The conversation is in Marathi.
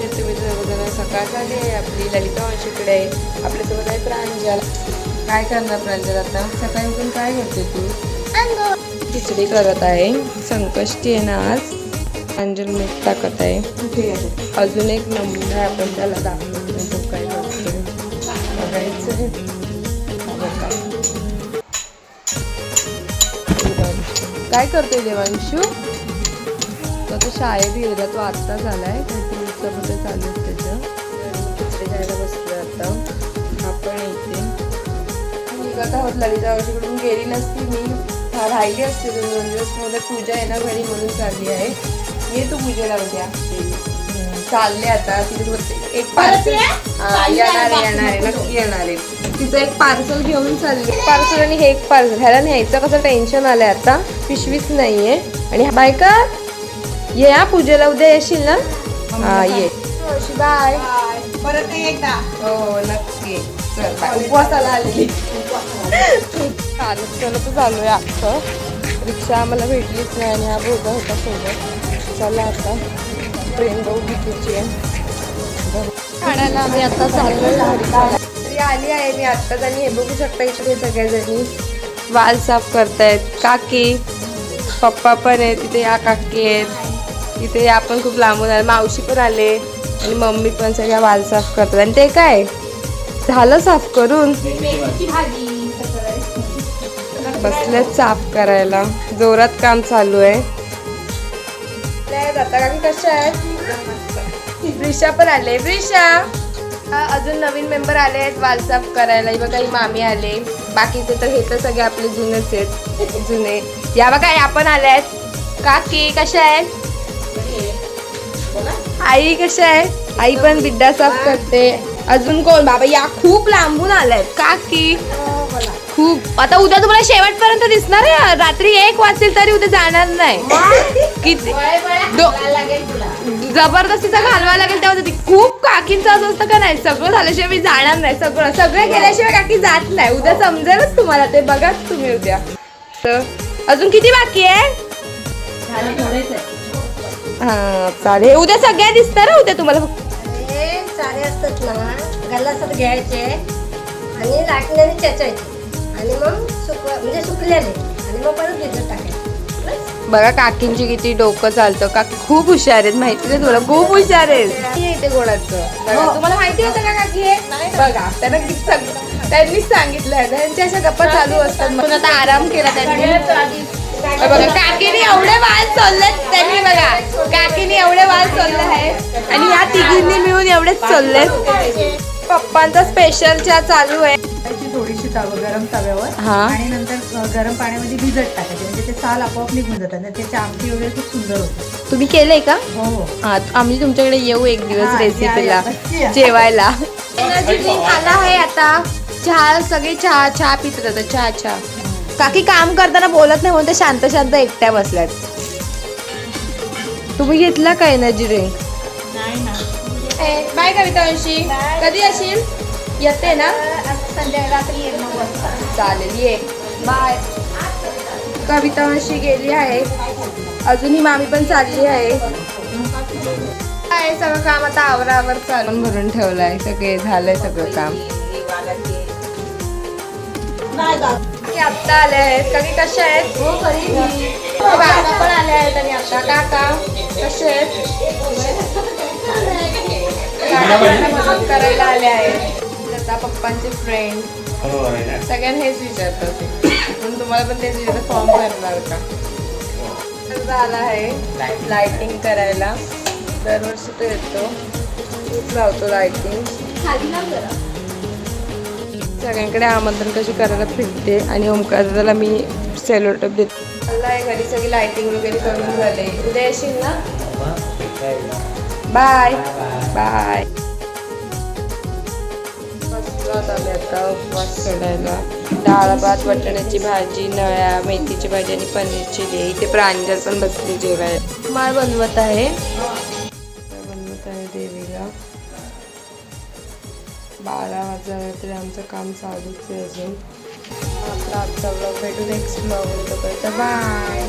आहेत तुम्ही सर्वजण सकाळ झाली आहे आपली ललिता वंशीकडे आपल्यासोबत आहे प्रांजल. काय करणार प्रांजल आता? सकाळी उठून काय करते तू? खिचडी करत आहे. संकष्टी आहे ना आज. प्रांजल मीठ टाकत आहे. अजून एक नमुना आहे आपण त्याला दाखवतो. तो काय करतोय? बघायचं आहे. बघा. काय करतोय देवांशू? तो शाळेत गेला तो आत्ता झालाय. मध्ये चालू आहे त्याचं. खायला बसलो आता. आपण इथे मी आता होत ललिता वर्षीकडून गेली नसती मी. हा, राहिली असते दोन दोन दिवस. मला पूजा आहे ना घरी म्हणून चालली आहे. ये तू पूजेला उद्या. चालले आता. तिथे बोलते एक पार्सल येणार आहे येणार आहे. नक्की येणार आहे. तिचं एक पार्सल घेऊन चालली. पार्सल आणि हे एक पार्सल ह्याला न्यायचं कसं टेन्शन आलंय आता? पिशवीच नाहीये. आणि बायका ये हा पूजेला. उद्या येशील ना? हा ये. बाय. परत नाही एकदा. हो नक्की. चल बाय. उपवासाला आलेली. चालत चालत चालू आहे रिक्षा आम्हाला भेटलीच नाही आणि हा बोधा होता सोबत. चला आता. ट्रेन आहे. ठाण्याला आम्ही आता चाललोय तरी आली आहे मी आत्ताच आणि हे बघू शकता इथे सगळ्याजणी. वाल साफ करतायत. काकी पप्पा पण आहे तिथे या काकी आहेत. तिथे या पण खूप लांबून आले. मावशी पण आले आणि मम्मी पण सगळ्या वाल साफ करतात. आणि ते काय? झालं साफ करून? बसलेत साफ करायला. जोरात काम चालू आहे. आता कशा आहेत? ब्रिशा पण आले. ब्रिशा! अजून नवीन मेंबर आले आहेत वाल साफ करायला. हे बघा ही मामी आले. बाकीचे तर हे तर सगळे आपले जुनेच आहेत. जुने. या बघा या पण आल्या आहेत. काकी कशा आहेत? आई कशा आहे? आई पण बिड्डा साफ करते. अजून कोण? बाबा या खूप लांबून आल्यात. काकी खूप. आता उद्या तुम्हाला शेवटपर्यंत दिसणार आहे. रात्री एक वाजतील तरी उद्या जाणार नाही. किती? जबरदस्तीचा घालवा लागेल तेव्हा ती खूप काकींचं असं असतं का नाही? सगळं झाल्याशिवाय मी जाणार नाही. सगळं सगळं केल्याशिवाय काकी जात नाही. उद्या समजेलच तुम्हाला. ते बघाच तुम्ही उद्या. तर अजून किती बाकी आहे. हा चालेल. उद्या सगळ्या दिसतात ना उद्या तुम्हाला फक्त? हे सारे असतात ना गल्लासात घ्यायचे. आणि लाटण्याने चेचायचे. आणि मग सुक म्हणजे सुकलेले. आणि मग परत भिजत टाकायचे. बस. बघा काकींची किती डोकं चालतं. काकी खूप हुशार आहेत. माहिती आहे तुला खूप हुशार आहेत. किती कोणाचं बघा, तुम्हाला माहिती होतं का काकी हे? बघा त्यांना किती सग- त्यांनीच सांगितलंय. त्यांच्या अशा गप्पा चालू असतात. म्हणून आता आराम केला त्यांनी. बघा काकीने एवढे सोडलेत त्यांनी तिघींनी मिळून एवढेच सोडलेत पप्पांचा स्पेशल चहा चालू आहे. थोडीशी तव गरम तव्यावर. हा. आणि नंतर गरम पाण्यामध्ये भिजत टाकायचे. म्हणजे ते साल आपोआप निघून जातात. आणि त्याची आमटी वगैरे खूप सुंदर होते. तुम्ही केलंय का? हो हो. हा आम्ही तुमच्याकडे येऊ एक दिवस हा, रेसिपीला या, या, नक्की या. जेवायला. एनर्जी ड्रिंक आला आहे आता चहा सगळे चहा चहा पित राहतात चहा चहा. काकी काम करताना बोलत नाही म्हणून ते शांत शांत एकट्या बसल्यात. तुम्ही घेतला का energy drink by Kavita Vanshi कधी असेल येते ना? संध्याकाळी रात्री एक नऊ वाजता. चालेल ये. बाय कविता वंशी गेली आहे. अजून ही मामी पण चालली आहे. काय सगळं काम आता आवरावर चालून भरून ठेवलंय सगळे झालंय सगळं काम. आत्ता आले आहेत. कधी कशा आहेत? हो बाबा पण आले आहेत आणि आता काका कसे आहेत? मदत करायला आले आहेत आता पप्पांचे फ्रेंड सगळ्यांना हेच विचारतात ते. म्हणून तुम्हाला पण तेच विचारतात फॉर्म भरणार का? तर झाला आहे लाइटिंग करायला. दरवर्षी तो येतो. खूप लावतो लाइटिंग सगळ्यांकडे आमंत्रण कशी करायला फिरते आणि ओमकारला मी सेलोटप देते. मला घरी सगळी लाइटिंग वगैरे करून झाले. उद्या येशील ना? बाय बाय बसलो आम्ही आता उपवास सोडायला डाळ भात वाटाण्याची भाजी नळ्या मेथीची भाजी आणि पनीर चिली इथे प्रांजल पण बसली जेवायला. माळ बनवत आहे. बनवत आहे देवीला. बारा वाजता तरी आमचं काम चालूच आहे अजून. आपला आजचा ब्लॉग भेटू नेक्स्ट ब्लॉग होतो. बाय